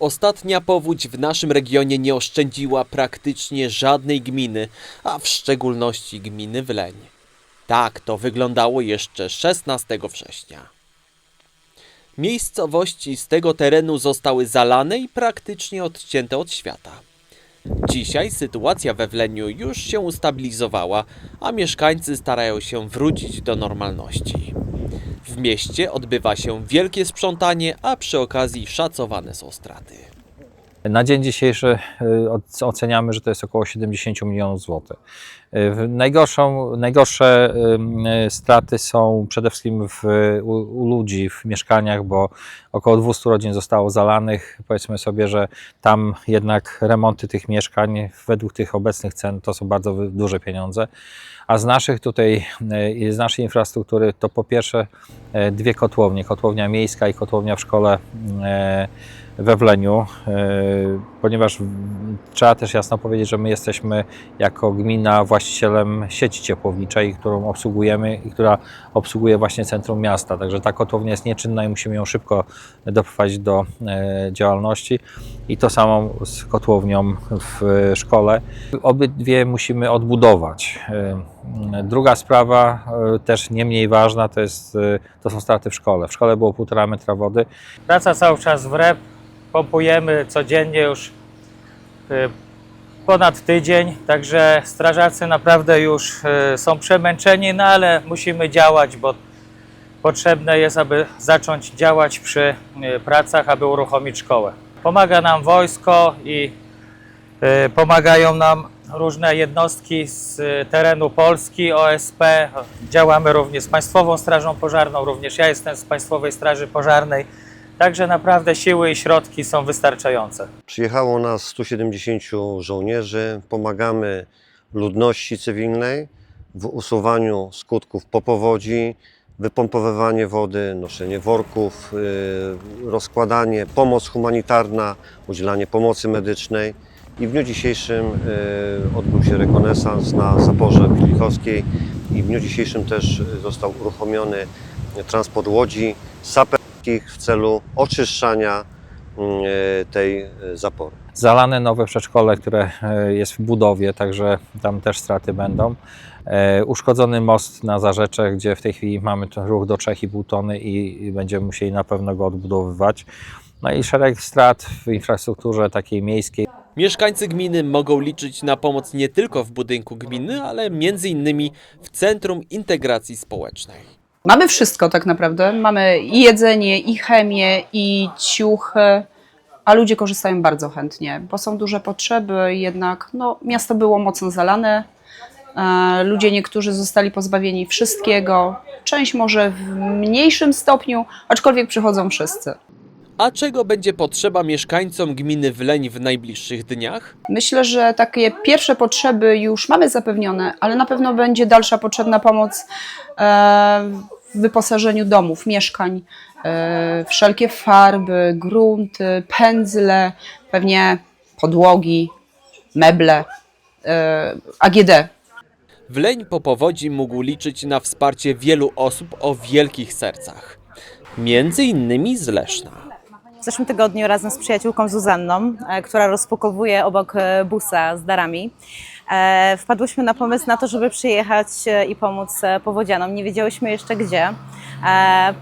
Ostatnia powódź w naszym regionie nie oszczędziła praktycznie żadnej gminy, a w szczególności gminy Wleń. Tak to wyglądało jeszcze 16 września. Miejscowości z tego terenu zostały zalane i praktycznie odcięte od świata. Dzisiaj sytuacja we Wleniu już się ustabilizowała, a mieszkańcy starają się wrócić do normalności. W mieście odbywa się wielkie sprzątanie, a przy okazji szacowane są straty. Na dzień dzisiejszy y, oc- oceniamy, że to jest około 70 milionów złotych. Y, Najgorszą, najgorsze y, straty są przede wszystkim w, u, u ludzi w mieszkaniach, bo około 200 rodzin zostało zalanych. Powiedzmy sobie, że tam jednak remonty tych mieszkań według tych obecnych cen to są bardzo duże pieniądze. A z naszych tutaj, z naszej infrastruktury to po pierwsze dwie kotłownie, kotłownia miejska i kotłownia w szkole we Wleniu, e, ponieważ trzeba też jasno powiedzieć, że my jesteśmy jako gmina właścicielem sieci ciepłowniczej, którą obsługujemy i która obsługuje właśnie centrum miasta. Także ta kotłownia jest nieczynna i musimy ją szybko doprowadzić do e, działalności. I to samo z kotłownią w szkole. Obydwie musimy odbudować. E, Druga sprawa, też nie mniej ważna, to, jest, to są straty w szkole. W szkole było półtora metra wody, Praca cały czas w rep, pompujemy codziennie już y, ponad tydzień, także strażacy naprawdę już y, są przemęczeni, no ale musimy działać, bo potrzebne jest, aby zacząć działać przy y, pracach, aby uruchomić szkołę. Pomaga nam wojsko i pomagają nam różne jednostki z terenu Polski, OSP. Działamy również z Państwową Strażą Pożarną, również ja jestem z Państwowej Straży Pożarnej. Także naprawdę siły i środki są wystarczające. Przyjechało nas 170 żołnierzy. Pomagamy ludności cywilnej w usuwaniu skutków po powodzi, wypompowywanie wody, noszenie worków, yy, rozkładanie, pomoc humanitarna, udzielanie pomocy medycznej. I w dniu dzisiejszym yy, odbył się rekonesans na zaporze Pilichowskiej i w dniu dzisiejszym też został uruchomiony transport łodzi saperskich w celu oczyszczania mm, tej e, zapory. Zalane nowe przedszkole, które e, jest w budowie, także tam też straty będą. E, Uszkodzony most na Zarzecze, gdzie w tej chwili mamy ten ruch do 3,5 tony i i będziemy musieli na pewno go odbudowywać. No i szereg strat w infrastrukturze takiej miejskiej. Mieszkańcy gminy mogą liczyć na pomoc nie tylko w budynku gminy, ale między innymi w Centrum Integracji Społecznej. Mamy wszystko tak naprawdę. Mamy i jedzenie, i chemię, i ciuchy, a ludzie korzystają bardzo chętnie, bo są duże potrzeby, jednak no, miasto było mocno zalane. E, Ludzie niektórzy zostali pozbawieni wszystkiego, część może w mniejszym stopniu, aczkolwiek przychodzą wszyscy. A czego będzie potrzeba mieszkańcom gminy Wleń w najbliższych dniach? Myślę, że takie pierwsze potrzeby już mamy zapewnione, ale na pewno będzie dalsza potrzebna pomoc e, wyposażeniu domów, mieszkań, e, wszelkie farby, grunty, pędzle, pewnie podłogi, meble, e, AGD. Wleń po powodzi mógł liczyć na wsparcie wielu osób o wielkich sercach. Między innymi z Leszna. W zeszłym tygodniu razem z przyjaciółką Zuzanną, e, która rozpakowuje obok busa z darami, wpadłyśmy na pomysł na to, żeby przyjechać e, i pomóc e, powodzianom. Nie wiedziałyśmy jeszcze gdzie. E,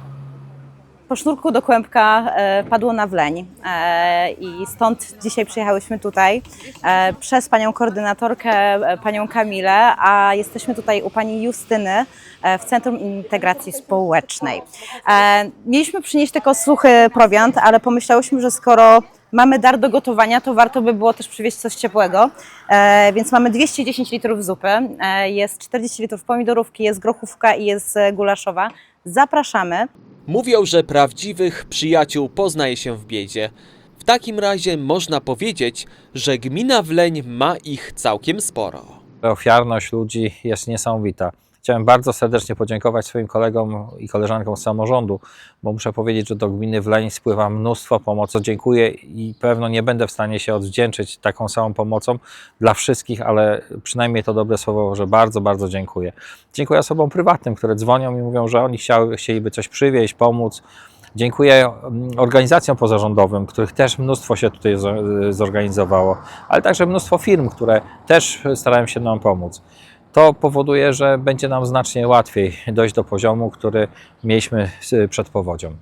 Po sznurku do kłębka e, padło na wleń e, i stąd dzisiaj przyjechałyśmy tutaj e, przez panią koordynatorkę, e, panią Kamilę, a jesteśmy tutaj u pani Justyny e, w Centrum Integracji Społecznej. E, Mieliśmy przynieść tylko suchy prowiant, ale pomyślałyśmy, że skoro mamy dar do gotowania, to warto by było też przywieźć coś ciepłego. E, Więc mamy 210 litrów zupy, e, jest 40 litrów pomidorówki, jest grochówka i jest e, gulaszowa. Zapraszamy. Mówią, że prawdziwych przyjaciół poznaje się w biedzie. W takim razie można powiedzieć, że gmina Wleń ma ich całkiem sporo. Ofiarność ludzi jest niesamowita. Chciałem bardzo serdecznie podziękować swoim kolegom i koleżankom z samorządu, bo muszę powiedzieć, że do gminy Wleń spływa mnóstwo pomocy. Dziękuję i pewno nie będę w stanie się odwdzięczyć taką samą pomocą dla wszystkich, ale przynajmniej to dobre słowo, że bardzo, bardzo dziękuję. Dziękuję osobom prywatnym, które dzwonią i mówią, że oni chciały, chcieliby coś przywieźć, pomóc. Dziękuję mm, organizacjom pozarządowym, których też mnóstwo się tutaj zo- zorganizowało, ale także mnóstwo firm, które też starają się nam pomóc. To powoduje, że będzie nam znacznie łatwiej dojść do poziomu, który mieliśmy przed powodzią.